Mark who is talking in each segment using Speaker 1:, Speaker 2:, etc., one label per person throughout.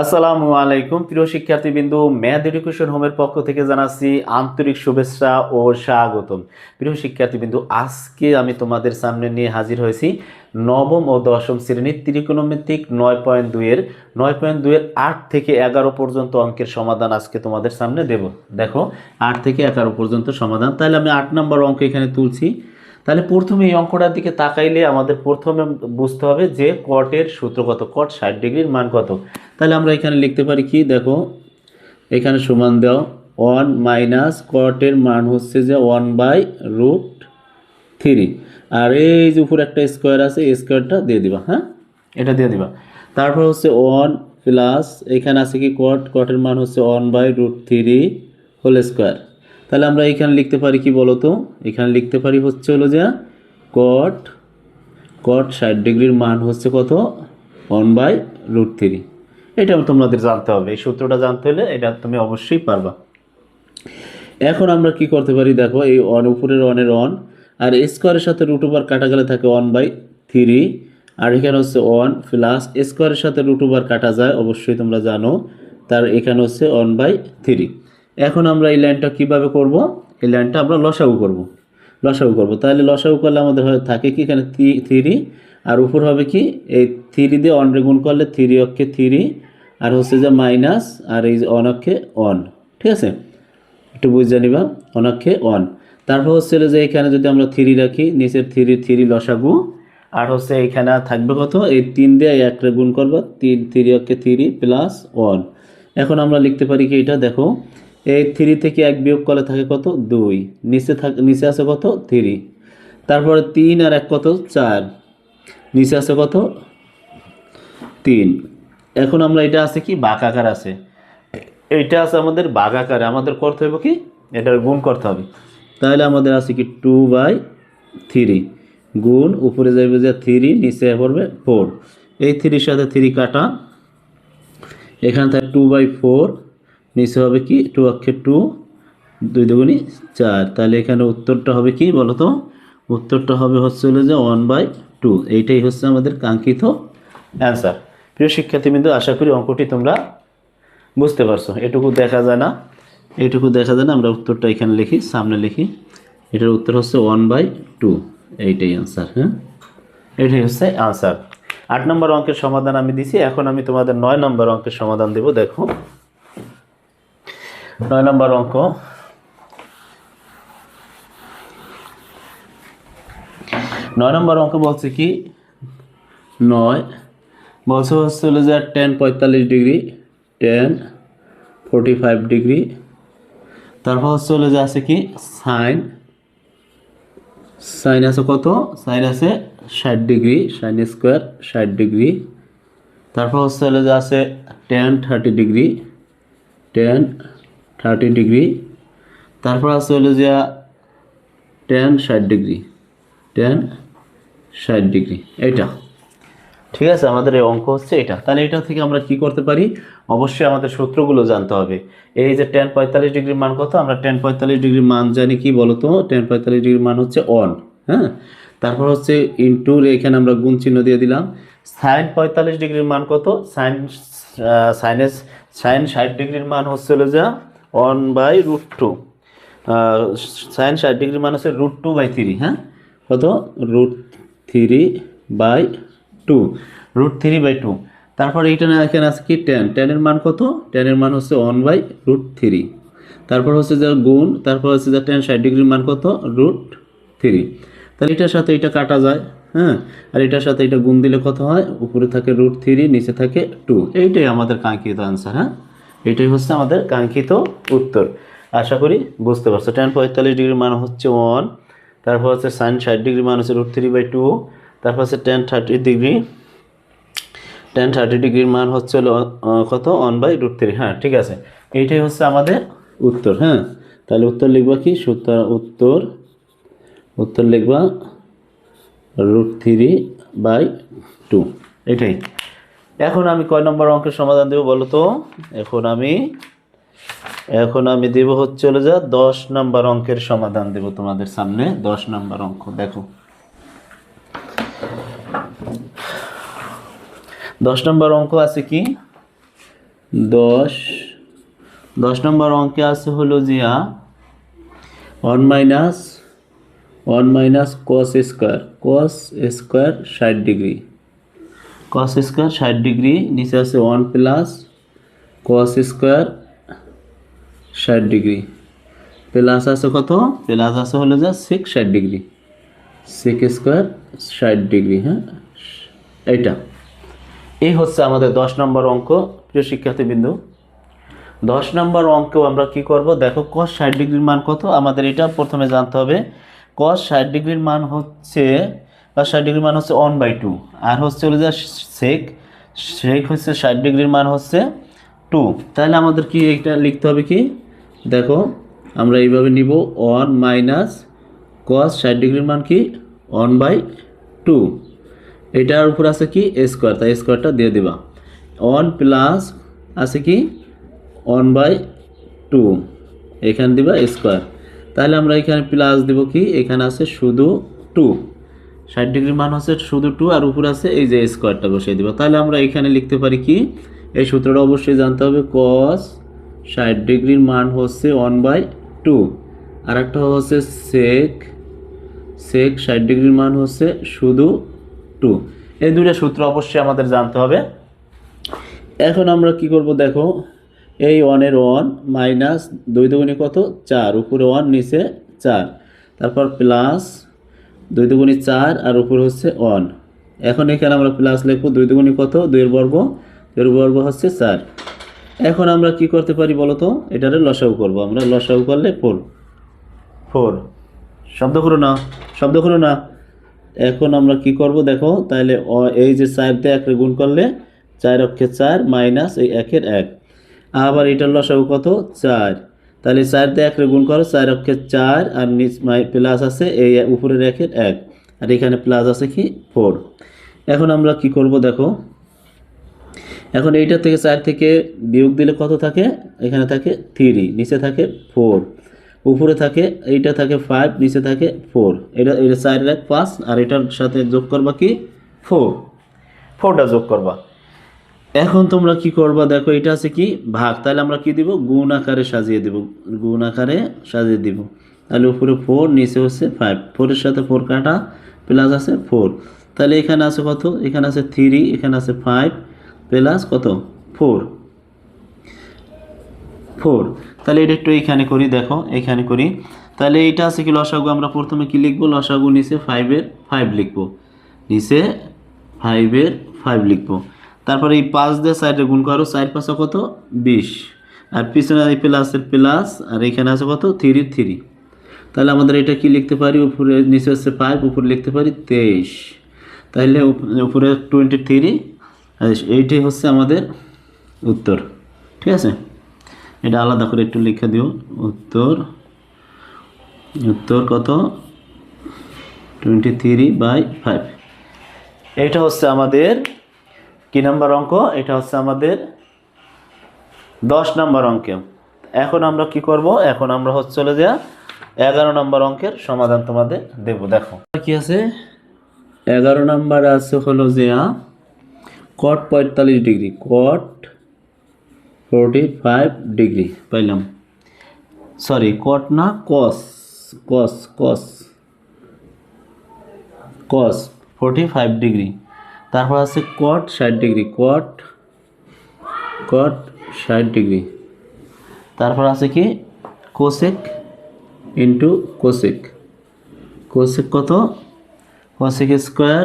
Speaker 1: আসসালামু আলাইকুম, প্রিয় শিক্ষার্থীবৃন্দু। ম্যাথ এডুকেশন হোমের পক্ষ থেকে জানাচ্ছি আন্তরিক শুভেচ্ছা ও স্বাগতম। প্রিয় শিক্ষার্থীবৃন্দু, আজকে আমি তোমাদের সামনে নিয়ে হাজির হয়েছি নবম ও দশম শ্রেণির ত্রিকোণমিতিক নয় পয়েন্ট দুইয়ের নয় পয়েন্ট দুইয়ের আট থেকে এগারো পর্যন্ত অঙ্কের সমাধান আজকে তোমাদের সামনে দেব। দেখো, আট থেকে এগারো পর্যন্ত সমাধান। তাহলে আমি আট নম্বর অঙ্ক এখানে তুলছি। তাহলে প্রথমে এই অঙ্কটার দিকে তাকাইলে আমাদের প্রথমে বুঝতে হবে যে কটের সূত্র কত? কট ষাট ডিগ্রির মান কত? তাহলে আমরা এখানে লিখতে পারি কি? দেখো, এখানে সমান দাও ওয়ান মাইনাস কটের মান হচ্ছে যে ওয়ান বাই রুট থ্রি আর এই যে উপর একটা স্কোয়ার আছে, এই স্কোয়ারটা দিয়ে দিবা হ্যাঁ? এটা দিয়ে দিবা। তারপর হচ্ছে ওয়ান প্লাস এখানে আছে কি কট কটের মান হচ্ছে one by root three whole square তাহলে আমরা এখানে লিখতে পারি কি বলো তো এখানে লিখতে পারি হচ্ছে হলো যে কট কট ষাট ডিগ্রির মান হচ্ছে কত? ওয়ান বাই রুট থ্রি এটা তোমাদের জানতে হবে। এই সূত্রটা জানতে হলে এটা তুমি অবশ্যই পারবা। এখন আমরা কি করতে পারি? দেখো, এই অন উপরের অনের অন আর স্কোয়ারের সাথে রুট ওভার কাটা গেলে থাকে ওয়ান বাই থ্রি আর এখানে হচ্ছে ওয়ান প্লাস স্কোয়ারের সাথে রুট ওভার কাটা যায়, অবশ্যই তোমরা জানো। তার এখানে হচ্ছে ওয়ান বাই থ্রি এখন আমরা এই লাইনটা কীভাবে করব? এই লাইনটা আমরা লসাগু করব। লসাগু করব। তাহলে লসাগু করলে আমাদের হয় থাকে কি? এখানে থ্রি, আর উপর হবে কি? এই থ্রি দিয়ে অন গুণ করলে থ্রি অক্ষে থ্রি, আর হচ্ছে যে মাইনাস আর এই অন অক্ষে অন ঠিক আছে? একটু বুঝে নিবা অনাক্ষে অন তারপর হচ্ছে যে এখানে যদি আমরা থ্রি রাখি, নিচের থ্রি থ্রি লসাগু, আর হচ্ছে এখানে থাকবে কত? এই তিন দিয়ে একটা গুণ করব, তিন, থ্রি অক্ষে থ্রি প্লাস ওয়ান এখন আমরা লিখতে পারি কি এটা? দেখো এই থ্রি থেকে এক বিয়োগ করলে থাকে কত? দুই। নিচে থাক নিচে আছে কত? থ্রি তারপরে তিন আর এক কত? চার। নিচে আছে কত? তিন। এখন আমরা এটা আছে কি? বাঁক আকার আছে। এইটা আছে আমাদের বাঘ আকারে। আমাদের করতে হবে কি? এটার গুণ করতে হবে। তাহলে আমাদের আছে কি? টু বাই থ্রি গুণ উপরে যাবে যে থ্রি নিচে পড়বে ফোর এই থ্রির সাথে থ্রি কাটা। এখানে থাকে টু বাই ফোর নিচে হবে কি? টু অক্ষে টু, দুই দুগুণি চার। তাহলে এখানে উত্তরটা হবে কি বলো তো উত্তরটা হবে হচ্ছে হলো যে ওয়ান বাই টু এইটাই হচ্ছে আমাদের কাঙ্ক্ষিত অ্যান্সার প্রিয় শিক্ষার্থীবৃন্দ, আশা করি অঙ্কটি তোমরা বুঝতে পারছ। এটুকু দেখা যায় না। এটুকু দেখা যায় না। আমরা উত্তরটা এখানে লিখি, সামনে লিখি। এটার উত্তর হচ্ছে ওয়ান বাই টু এইটাই আনসার হ্যাঁ? এটাই হচ্ছে আনসার আট নম্বর অঙ্কের সমাধান আমি দিছি। এখন আমি তোমাদের নয় নম্বর অঙ্কের সমাধান দেব। দেখো। নয় নম্বর অঙ্ক। নয় নম্বর অঙ্ক বলছে কি? নয়। বলছে হচ্ছে হলো যে টেন পঁয়তাল্লিশ degree tan forty five degree. তারপর হচ্ছে হলো যে আছে কি? সাইন সাইন আছে কত? সাইন আছে ষাট ডিগ্রি সাইন স্কোয়ার ষাট ডিগ্রি। তারপর হচ্ছে হলো যে আছে tan thirty degree tan thirty degree তারপর আছে হলো যে টেন ষাট ডিগ্রি টেন ষাট ডিগ্রি এইটা। ঠিক আছে, আমাদের এই অঙ্ক হচ্ছে এটা। তাহলে এটা থেকে আমরা কি করতে পারি? অবশ্যই আমাদের সূত্রগুলো জানতে হবে। এই যে টেন পঁয়তাল্লিশ ডিগ্রির মান কত? আমরা টেন পঁয়তাল্লিশ ডিগ্রির মান জানি কি বলতো? টেন পঁয়তাল্লিশ ডিগ্রির মান হচ্ছে অন হ্যাঁ? তারপর হচ্ছে ইন্টুর এখানে আমরা গুণ চিহ্ন দিয়ে দিলাম। সাইন পঁয়তাল্লিশ ডিগ্রির মান কত? সাইন সাইনেস সাইন ষাট ডিগ্রির মান হচ্ছে হলো যা one by root two sine ষাট ডিগ্রির মান হচ্ছে রুট টু বাই থ্রি হ্যাঁ কত? Root three by two root three by two তারপর এইটা না এখানে আছে কি? টেন টেনের মান কত? টেনের মান হচ্ছে ওয়ান বাই রুট থ্রি তারপর হচ্ছে যে গুণ, তারপর হচ্ছে যে টেন ষাট ডিগ্রির মান কত? রুট থ্রি তাহলে এটার সাথে এটা কাটা যায় হ্যাঁ? আর এটার সাথে এটা গুণ দিলে কত হয়? উপরে থাকে রুট থ্রি নিচে থাকে টু এইটাই আমাদের কাঙ্ক্ষিত আনসার হ্যাঁ? এটাই হচ্ছে আমাদের কাঙ্ক্ষিত উত্তর। আশা করি বুঝতে পারছ। টেন পঁয়তাল্লিশ ডিগ্রির মান হচ্ছে ওয়ান তারপর হচ্ছে সাইন ষাট ডিগ্রি মান হচ্ছে রুট থ্রি বাই টু তারপর হচ্ছে tan thirty degree tan thirty ডিগ্রির মান হচ্ছে কত? ওয়ান বাই রুট থ্রি হ্যাঁ ঠিক আছে। এইটাই হচ্ছে আমাদের উত্তর হ্যাঁ? তাহলে উত্তর লিখবা কি? সূত্র উত্তর উত্তর লিখবা রুট থ্রি বাই টু এটাই। এখন আমি কয় নম্বর অঙ্কের সমাধান দেবো বলো তো? এখন আমি এখন আমি দেব হচ্ছে হলো যা, দশ নম্বর অঙ্কের সমাধান দেব তোমাদের সামনে, দশ নম্বর অঙ্ক, দেখো। দশ নম্বর অঙ্ক আছে কি? দশ দশ নম্বর অঙ্কে আছে হলো Zia one minus one minus cos square cos square ষাট ডিগ্রি। কস স্কোয়ার ষাট ডিগ্রি নিচে আছে ওয়ান প্লাস কস স্কোয়ার ষাট ডিগ্রি প্লাস আছে কত? প্লাস আছে হলো যা সিক্স ষাট ডিগ্রি সিক্স স্কোয়ার ষাট ডিগ্রি হ্যাঁ? এইটা। এই হচ্ছে আমাদের দশ নম্বর অঙ্ক। প্রিয় শিক্ষার্থীবৃন্দু, দশ নম্বর অঙ্কেও আমরা কি করব? দেখো কস ষাট ডিগ্রির মান কত? আমাদের এটা প্রথমে জানতে হবে। কস ষাট ডিগ্রির মান হচ্ছে কস ষাট ডিগ্রির মান হচ্ছে ওয়ান বাই টু আর হচ্ছে হলো যা সেক সেক হচ্ছে ষাট ডিগ্রির মান হচ্ছে টু তাহলে আমাদের কি এটা লিখতে হবে কি? দেখো, আমরা এইভাবে নিব ওয়ান মাইনাস কস ষাট ডিগ্রির মান কি? ওয়ান বাই টু এটার উপর আছে কি? স্কোয়ার তাই স্কোয়ারটা দিয়ে দেবা। ওয়ান প্লাস আছে কি? ওয়ান বাই টু এখানে দিবা স্কোয়ার তাহলে আমরা এখানে প্লাস দিব কি? এখানে আছে শুধু টু ষাট ডিগ্রির মান হচ্ছে শুধু টু আর উপর আছে এই যে স্কোয়ারটা বসিয়ে দিব। তাহলে আমরা এখানে লিখতে পারি কি? এই সূত্রটা অবশ্যই জানতে হবে কস ষাট ডিগ্রির মান হচ্ছে ওয়ান বাই টু আর একটা হচ্ছে সেক সেক ষাট ডিগ্রির মান হচ্ছে শুধু টু এই দুইটা সূত্র অবশ্যই আমাদের জানতে হবে। এখন আমরা কি করব দেখো, এই ওয়ানের ওয়ান মাইনাস দুই দুগুণি কত? চার। উপরে ওয়ান নিচে চার। তারপর প্লাস দুই দুগুণি চার আর উপরে হচ্ছে ওয়ান। এখন এখানে আমরা প্লাস লিখব দুই দুগুণি কত? দুইয়ের বর্গ। দুইয়ের বর্গ হচ্ছে চার। এখন আমরা কি করতে পারি বলো তো এটারে লসাগু করব আমরা। লসাগু করলে ফোর ফোর শব্দ করো না। শব্দ করো না। এখন আমরা কি করব দেখো? তাহলে এই যে চার দিয়ে একরে গুণ করলে চার অক্ষে চার মাইনাস এই একের এক। আবার এটার লসাগু কত? চার। তাহলে চার দিয়ে একরে গুণ করো, চার অক্ষে চার, আর নিচ প্লাস আছে, এই উপরের একের এক। আর এখানে প্লাস আছে কি? ফোর এখন আমরা কি করব দেখো? এখন এইটা থেকে চার থেকে বিয়োগ দিলে কত থাকে? এখানে থাকে থ্রি নিচে থাকে ফোর উপরে থাকে, এইটা থাকে ফাইভ নিচে থাকে ফোর এটা এটা চার এক পাঁচ আর এটার সাথে যোগ করবা কি? ফোর ফোরটা যোগ করবা। এখন তোমরা কি করবা? দেখো, এটা আছে কি? ভাগ। তাহলে আমরা কি দিব? গুণ আকারে সাজিয়ে দিব। গুণ আকারে সাজিয়ে দিব। তাহলে উপরে ফোর নিচে হচ্ছে ফাইভ ফোরের সাথে ফোর কাটা প্লাস আছে ফোর তাহলে এখানে আছে কত? এখানে আছে থ্রি এখানে আছে ফাইভ প্লাস কত? ফোর ফোর তাহলে এটা একটু এখানে করি, দেখো, এখানে করি। তাহলে এইটা আছে কি? লসাগু, আমরা প্রথমে কি লিখব? লসাগু নিচে ফাইভের ফাইভ লিখব। নিচে ফাইভের ফাইভ লিখব। তারপরে এই পাঁচ দিয়ে সাইডে গুণ করো, চার পাঁচা কত? বিশ। আর পিছনে এই প্লাসের প্লাস আর এখানে আছে কত? থ্রি থ্রি তাহলে আমাদের এটা কি লিখতে পারি? উপরে, নিচে হচ্ছে ফাইভ উপরে লিখতে পারি তেইশ। তাহলে উপ- উপরে টোয়েন্টি থ্রি এইটাই হচ্ছে আমাদের উত্তর। ঠিক আছে? এটা আলাদা করে একটু লিখে দিও। উত্তর উত্তর কত? টোয়েন্টি থ্রি বাই ফাইভ এটা হচ্ছে আমাদের কি নাম্বার অঙ্ক? এটা হচ্ছে আমাদের দশ নাম্বার অঙ্কে। এখন আমরা কি করব? এখন আমরা হচ্ছে চলে যা এগারো নম্বর অঙ্কের সমাধান তোমাদের দেব। দেখো। কি আছে? এগারো নাম্বার আছে হলো যে কট পঁয়তাল্লিশ degree. Cot forty five degree. পাইলাম। সরি কট না cos cos cos cos forty five degree. তারপর আছে কট ষাট ডিগ্রি কট কট ষাট ডিগ্রি। তারপর আছে কি? কোসেক ইন্টু কোসেক কোসেক কত? কোসেক স্কোয়ার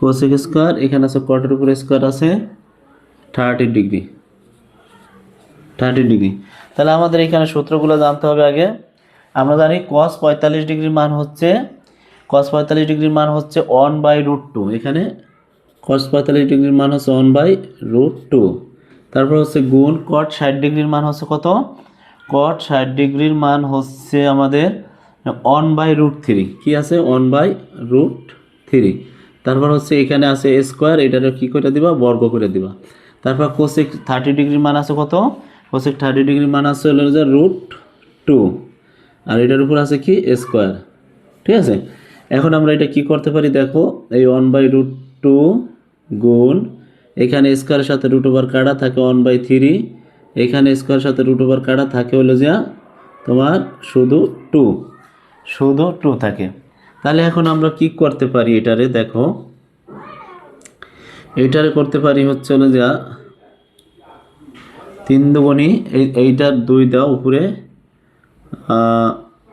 Speaker 1: কোসেক স্কোয়ার এখানে আছে কটের উপরে স্কোয়ার আছে থার্টি ডিগ্রি। Thirty degree. তাহলে আমাদের এখানে সূত্রগুলো জানতে হবে আগে। আমরা জানি কস পঁয়তাল্লিশ ডিগ্রির মান হচ্ছে কস পঁয়তাল্লিশ ডিগ্রির মান হচ্ছে ওয়ান বাই রুট টু এখানে কস পঁয়তাল্লিশ ডিগ্রির মান হচ্ছে ওয়ান বাই রুট টু তারপর হচ্ছে গুণ কট ষাট ডিগ্রির মান হচ্ছে কত? কট ষাট ডিগ্রির মান হচ্ছে আমাদের ওয়ান বাই রুট থ্রি কী আছে? ওয়ান বাই রুট থ্রি তারপর হচ্ছে এখানে আছে স্কোয়ার এটারে কী করে দিবা? বর্গ করে দিবা। তারপর কোসেক থার্টি ডিগ্রির মান আছে কত? কোসেক থার্টি ডিগ্রির মান আছে হলো যে রুট টু আর এটার উপর আছে কি? স্কোয়ার ঠিক আছে? এখন আমরা এটা কি করতে পারি? দেখো, এই ওয়ান বাই রুট টু গুণ, এখানে স্কোয়ারের সাথে রুট ওভার কাটা থাকে ওয়ান বাই থ্রি এখানে স্কোয়ারের সাথে রুট ওভার কাটা থাকে হলো যে তোমার শুধু টু শুধু টু থাকে। তাহলে এখন আমরা কি করতে পারি এটারে? দেখো এটারে করতে পারি হচ্ছে হলো যা তিন দুগুণি এই, এইটার দুই দাও উপরে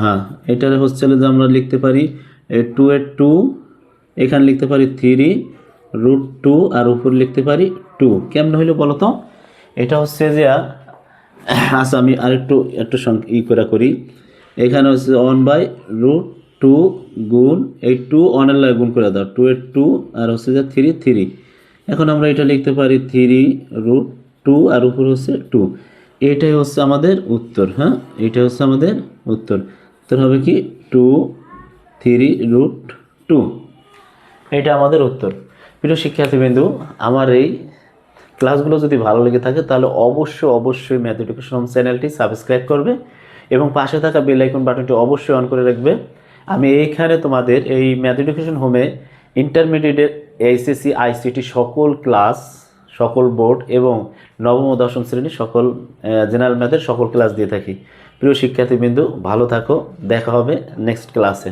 Speaker 1: হ্যাঁ এটারে হচ্ছে হলো যে আমরা লিখতে পারি টু এর টু এখানে লিখতে পারি থ্রি রুট টু আর উপরে লিখতে পারি টু কেমন হইল বলো তো? এটা হচ্ছে যে আচ্ছা আমি আরেকটু, একটু সং- ই করে করি। এখানে হচ্ছে ওয়ান বাই রুট টু গুণ, এই টু ওয়ানের লাগে গুণ করে দাও। টু এর টু আর হচ্ছে যে থ্রি থ্রি এখন আমরা এটা লিখতে পারি থ্রি রুট টু আর উপর হচ্ছে টু এটাই হচ্ছে আমাদের উত্তর হ্যাঁ? এটা হচ্ছে আমাদের উত্তর। উত্তর হবে কি? Two three root two. এটা আমাদের উত্তর। প্রিয় শিক্ষার্থীবৃন্দু, আমার এই ক্লাসগুলো যদি ভালো লেগে থাকে, তাহলে অবশ্যই অবশ্যই ম্যাথ এডুকেশন হোম চ্যানেলটি সাবস্ক্রাইব করবে এবং পাশে থাকা বেল আইকন বাটনটি অবশ্যই অন করে রাখবে। আমি এইখানে তোমাদের এই ম্যাথ এডুকেশন হোমে ইন্টারমিডিয়েটের এইচএসসি, আইসিটি সকল ক্লাস, সকল বোর্ড এবং নবম ও দশম শ্রেণির সকল জেনারেল ম্যাথের সকল ক্লাস দিয়ে থাকি। প্রিয় শিক্ষার্থীবৃন্দু, ভালো থাকো। দেখা হবে নেক্সট ক্লাসে।